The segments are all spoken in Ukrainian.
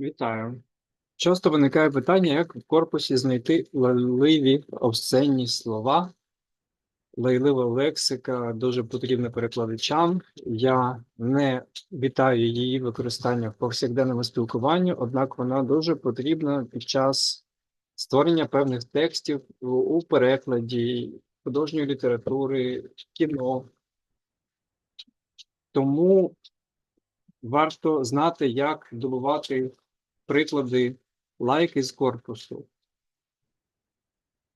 Вітаю. Часто виникає питання, як в корпусі знайти лайливі обсценні слова. Лайлива лексика дуже потрібна перекладачам. Я не вітаю її використання в повсякденному спілкуванні, однак вона дуже потрібна під час створення певних текстів у- перекладі художньої літератури, кіно. Тому варто знати, як добувати приклади лайки з корпусу.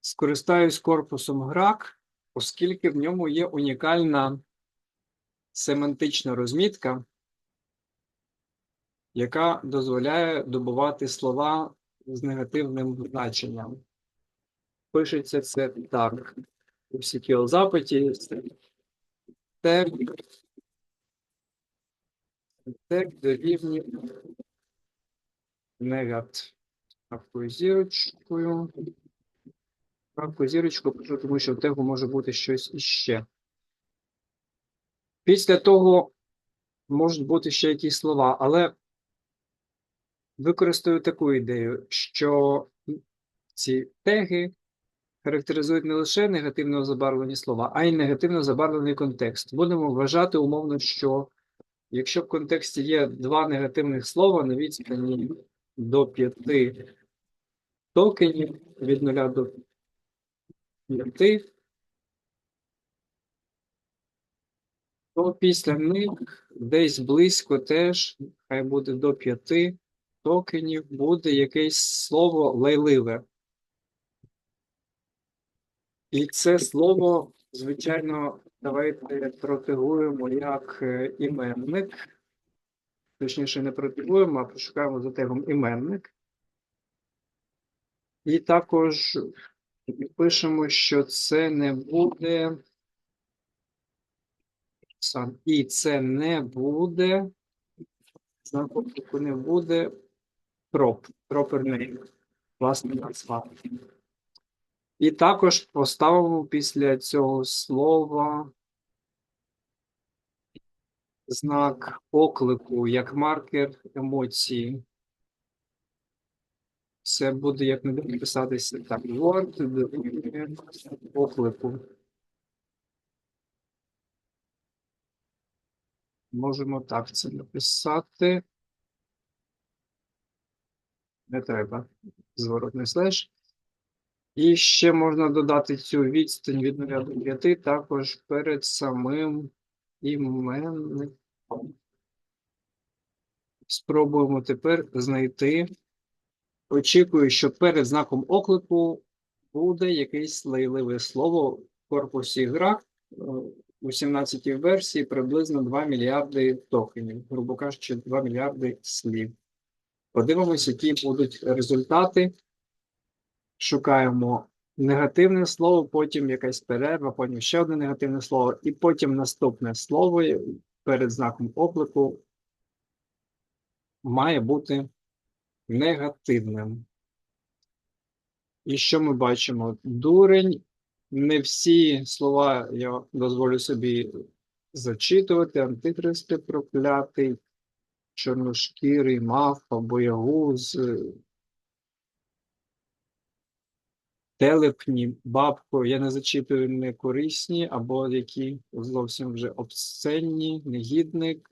Скористаюсь корпусом грак, оскільки в ньому є унікальна семантична розмітка, яка дозволяє добувати слова з негативним значенням. Пишеться це так. У SQL запиті тег дорівнює негат. Крапкою зірочкою. Зірочкою пишу, тому що в тегу може бути щось іще. Після того можуть бути ще якісь слова, але використаю таку ідею, що ці теги характеризують не лише негативно забарвлені слова, а й негативно забарвлений контекст. Будемо вважати умовно, що якщо в контексті є два негативних слова на відстані до 5 токенів від 0 до 5, то після них десь близько теж, хай буде до 5 токенів, буде якесь слово лайливе. І це слово, звичайно, давайте протегуємо як е, іменник. Точніше, не протегуємо, а пошукаємо за тегом іменник. І також пишемо, що це не буде. І це не буде. Знак оклику не буде. Proper name. Власне назва. І також поставимо після цього слова знак оклику як маркер емоції. Це буде, як не буде писатися так. Word оклику. Можемо так це написати. Не треба. Зворотний слеш. І ще можна додати цю відстань від 0 до 5 також перед самим іменником. Спробуємо тепер знайти. Очікую, що перед знаком оклику буде якесь лайливе слово в корпусі гра. Е, У 17-й версії приблизно 2 мільярди токенів, грубо кажучи, 2 мільярди слів. Подивимось, які будуть результати. Шукаємо негативне слово, потім якась перерва, потім ще одне негативне слово, і потім наступне слово перед знаком оклику має бути негативним. І що ми бачимо? Дурень. Не всі слова я дозволю собі зачитувати. Антихристи проклятий, чорношкірий, мафа, боягуз, телепні, бабко. Я не зачитую некорисні або які зовсім вже обсценні, негідник,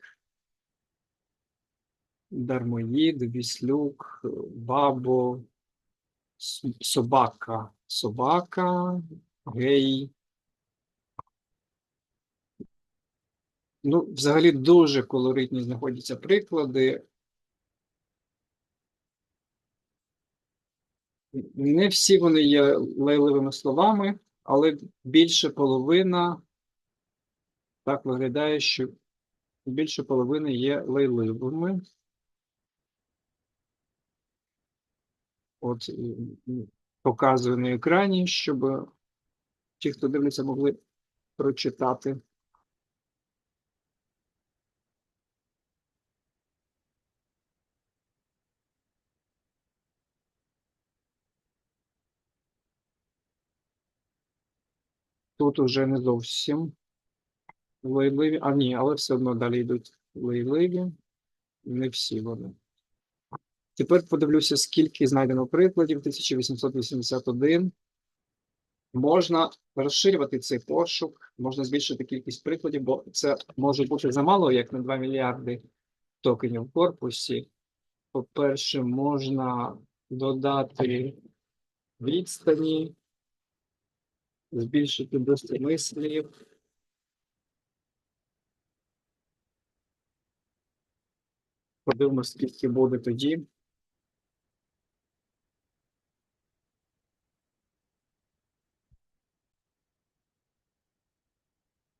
дармоїд, віслюк, бабо, собака, собака, гей. Ну, взагалі дуже колоритні знаходяться приклади. Не всі вони є лайливими словами, але більше половина так виглядає, що більше половини є лайливими. От показую на екрані, щоб ті, хто дивиться, могли прочитати. Тут уже не зовсім лайливі. А ні, але все одно далі йдуть лайливі. Не всі вони. Тепер подивлюся, скільки знайдено прикладів. 1881. Можна розширювати цей пошук, можна збільшити кількість прикладів, бо це може бути замало, як на 2 мільярди токенів в корпусі. По-перше, можна додати відстані, збільшити до семи слів. Подивимось, скільки буде тоді.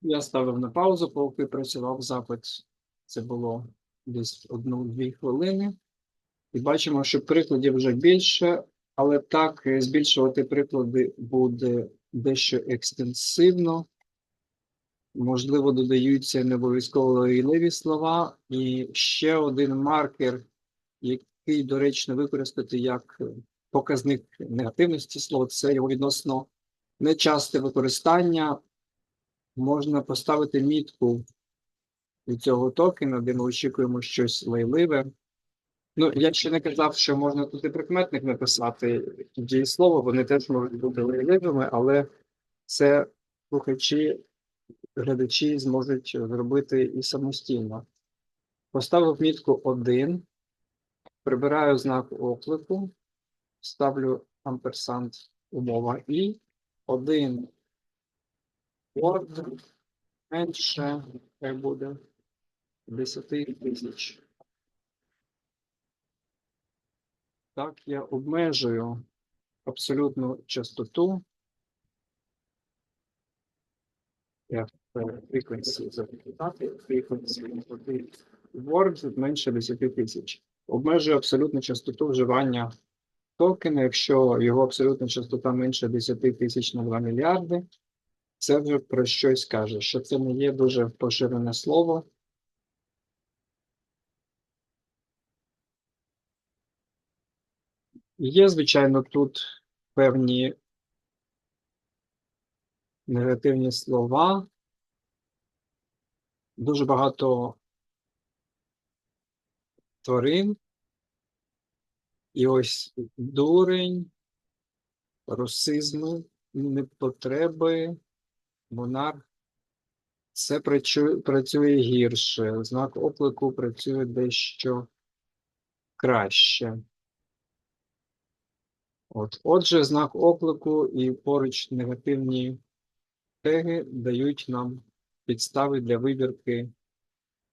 Я ставив на паузу, поки працював запит. Це було десь одну-дві хвилини. І бачимо, що прикладів вже більше, але так е, збільшувати приклади буде дещо екстенсивно. Можливо, додаються не обов'язково лайливі слова. І ще один маркер, який доречно використати як показник негативності слова, це його відносно нечасте використання. Можна поставити мітку від цього токена, де ми очікуємо щось лайливе. Ну, я ще не казав, що можна тут і прикметник написати дієслово, вони теж можуть бути лайливими, але це слухачі, глядачі зможуть зробити і самостійно. Поставив мітку 1, прибираю знак оклику, ставлю амперсант умова і 1 Word менше буде 10 тисяч. Так, я обмежую абсолютну частоту. Я frequency запитати, frequency Word менше 10 тисяч. Обмежую абсолютну частоту вживання токена, якщо його абсолютна частота менше 10 тисяч на 2 мільярди. Це вже про щось каже, що це не є дуже поширене слово. Є, звичайно, тут певні негативні слова. Дуже багато тварин. І ось дурень, русизми, непотреби, монарх. Це працює, гірше. Знак оклику працює дещо краще. От. Отже, знак оклику і поруч негативні теги дають нам підстави для вибірки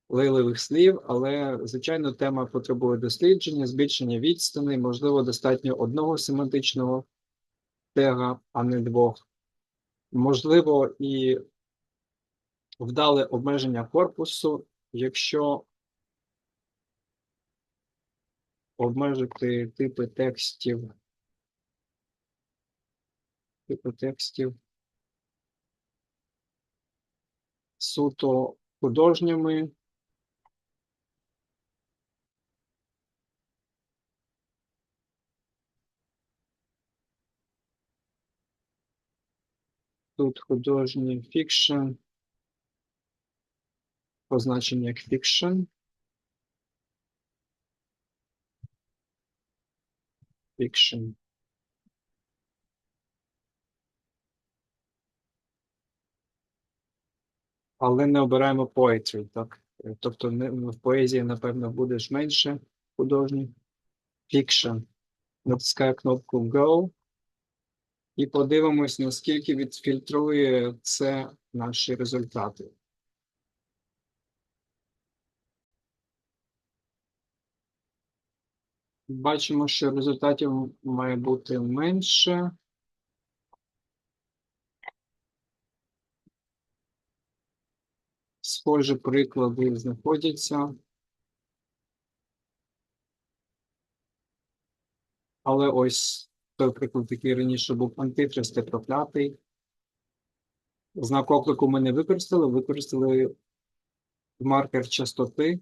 лейливих слів, але, звичайно, тема потребує дослідження, збільшення відстаней, можливо, достатньо одного семантичного тега, а не двох. Можливо, і вдале обмеження корпусу, якщо обмежити типи текстів типу суто художніми. Тут художній фікшн, позначення як фікшн. Фікшн. Але не обираємо poetry, так? Е, Тобто в поезії, напевно, буде ж менше художніх. Fiction. Натискаю кнопку Go. І подивимось, наскільки відфільтрує це наші результати. Бачимо, що результатів має бути менше. Схожі приклади знаходяться. Але ось той приклад, який раніше був антифрист і проклятий. Знак оклику ми не використали, використали маркер частоти.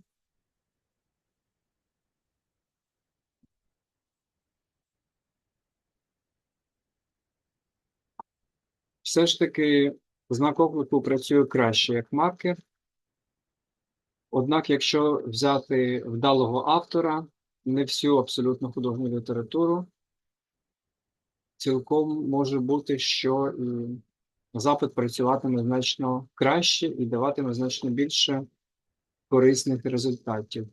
Все ж таки знак оклику працює краще як маркер. Однак, якщо взяти вдалого автора, не всю абсолютно художню літературу. Цілком може бути, що і запит працюватиме значно краще і даватиме значно більше корисних результатів.